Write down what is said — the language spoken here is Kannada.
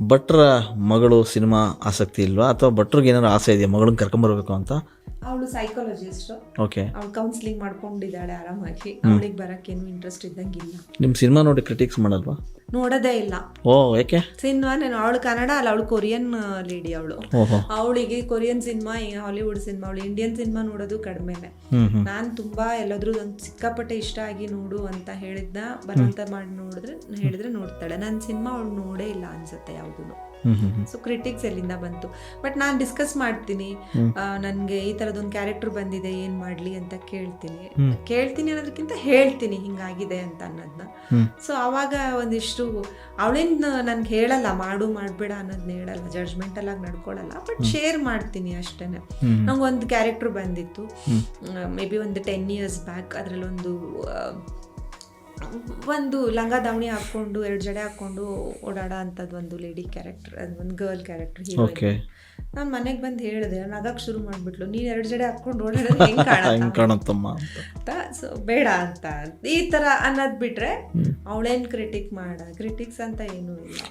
ಭಟ್ರ ಮಗಳು ಸಿನಿಮಾ ಆಸಕ್ತಿ ಇಲ್ವಾ? ಅಥವಾ ಭಟ್ರಿಗೆ ಏನಾದ್ರು ಆಸೆ ಇದೆಯಾ? ಮಗಳನ್ನ ಕರ್ಕೊಂಬರ್ಬೇಕು ಅಂತ? ಅವಳು ಸೈಕಾಲಜಿಸ್ಟ್ ಓಕೆ ಅವಳು ಕೌನ್ಸಿಲಿಂಗ್ ಮಾಡ್ಕೊಂಡಿದ್ದಾಳೆ ಆರಾಮಾಗಿ. ಅವಳಿಗೆ ಬರಕ್ಕೆ ಏನು ಇಂಟ್ರೆಸ್ಟ್ ಇದ್ದಂಗಿಲ್ಲ. ನಿಮ್ಮ ಸಿನಿಮಾ ನೋಡಿ ಕ್ರಿಟಿಕ್ಸ್ ಮಾಡಲ್ವಾ? ನೋಡೋದೇ ಇಲ್ಲ. ಓ ಯಾಕೆ? ಸಿನಿಮಾ ನಾನು ಅವಳು ಕನ್ನಡ ಅಲ್ಲ ಅವಳು ಕೊರಿಯನ್ ಲೇಡಿ ಅವಳು. ಅವಳಿಗೆ ಕೊರಿಯನ್ ಸಿನಿಮಾ ಹಾಲಿವುಡ್ ಸಿನಿಮಾ ಅವಳು ಇಂಡಿಯನ್ ಸಿನಿಮಾ ನೋಡೋದು ಕಡಿಮೆನೆ. ನಾನು ತುಂಬಾ ಎಲ್ಲಾದ್ರೂ ಒಂದು ಸಿಕ್ಕಾಪಟ್ಟೆ ಇಷ್ಟ ಆಗಿ ನೋಡು ಅಂತ ಹೇಳಿದ್ನ ಬಲವಂತ ಮಾಡಿ ನೋಡಿದ್ರೆ ಹೇಳಿದ್ರೆ ನೋಡ್ತಾಳೆ. ನನ್ನ ಸಿನಿಮಾ ಅವಳು ನೋಡೇ ಇಲ್ಲ ಅನ್ಸುತ್ತೆ ಯಾವ್ದು ಸೊ ಕ್ರಿಟಿಕ್ಸ್ ಎಲ್ಲಿಂದ ಬಂತು? ಬಟ್ ನಾನು ಡಿಸ್ಕಸ್ ಮಾಡ್ತೀನಿ. ನನಗೆ ಈ ಥರದೊಂದು ಕ್ಯಾರೆಕ್ಟರ್ ಬಂದಿದೆ ಏನು ಮಾಡಲಿ ಅಂತ ಕೇಳ್ತೀನಿ. ಕೇಳ್ತೀನಿ ಅನ್ನೋದಕ್ಕಿಂತ ಹೇಳ್ತೀನಿ ಹಿಂಗಾಗಿದೆ ಅಂತ ಅನ್ನೋದನ್ನ. ಸೊ ಅವಾಗ ಒಂದಿಷ್ಟು ಅವಳೇನು ನನ್ಗೆ ಹೇಳಲ್ಲ ಮಾಡು ಮಾಡಬೇಡ ಅನ್ನೋದನ್ನ ಹೇಳಲ್ಲ ಜಡ್ಜ್ಮೆಂಟ್ ಆಗಿ ನಡ್ಕೊಳ್ಳಲ್ಲ ಬಟ್ ಶೇರ್ ಮಾಡ್ತೀನಿ ಅಷ್ಟೇ ನಂಗೆ ಒಂದು ಕ್ಯಾರೆಕ್ಟ್ರ್ ಬಂದಿತ್ತು. ಮೇ ಬಿ ಒಂದು ಟೆನ್ ಇಯರ್ಸ್ ಬ್ಯಾಕ್ ಅದರಲ್ಲೊಂದು ಒಂದು ಲಂಗ ದಾವಣಿ ಹಾಕೊಂಡು ಎರಡು ಜಡೆ ಹಾಕೊಂಡು ಓಡಾಡ ಅಂಥದ್ದು ಒಂದು ಲೇಡಿ ಕ್ಯಾರೆಕ್ಟರ್ ಒಂದು ಗರ್ಲ್ ಕ್ಯಾರೆಕ್ಟರ್ ನಾನು ಮನೆಗೆ ಬಂದು ಹೇಳಿದೆ ನಗಕ್ಕೆ ಶುರು ಮಾಡಿಬಿಟ್ಲು ನೀನು ಎರಡು ಜಡೆ ಹಾಕೊಂಡು ಓಡಾಡೋದು ಹೆಂಗೆ ಕಾಣುತ್ತಮ್ಮ? ಅಂತ. ಸೊ ಬೇಡ ಅಂತ. ಈ ಥರ ಅನ್ನೋದು ಬಿಟ್ರೆ ಅವಳೇನು ಕ್ರಿಟಿಕ್ ಮಾಡ? ಕ್ರಿಟಿಕ್ಸ್ ಅಂತ ಏನೂ ಇಲ್ಲ.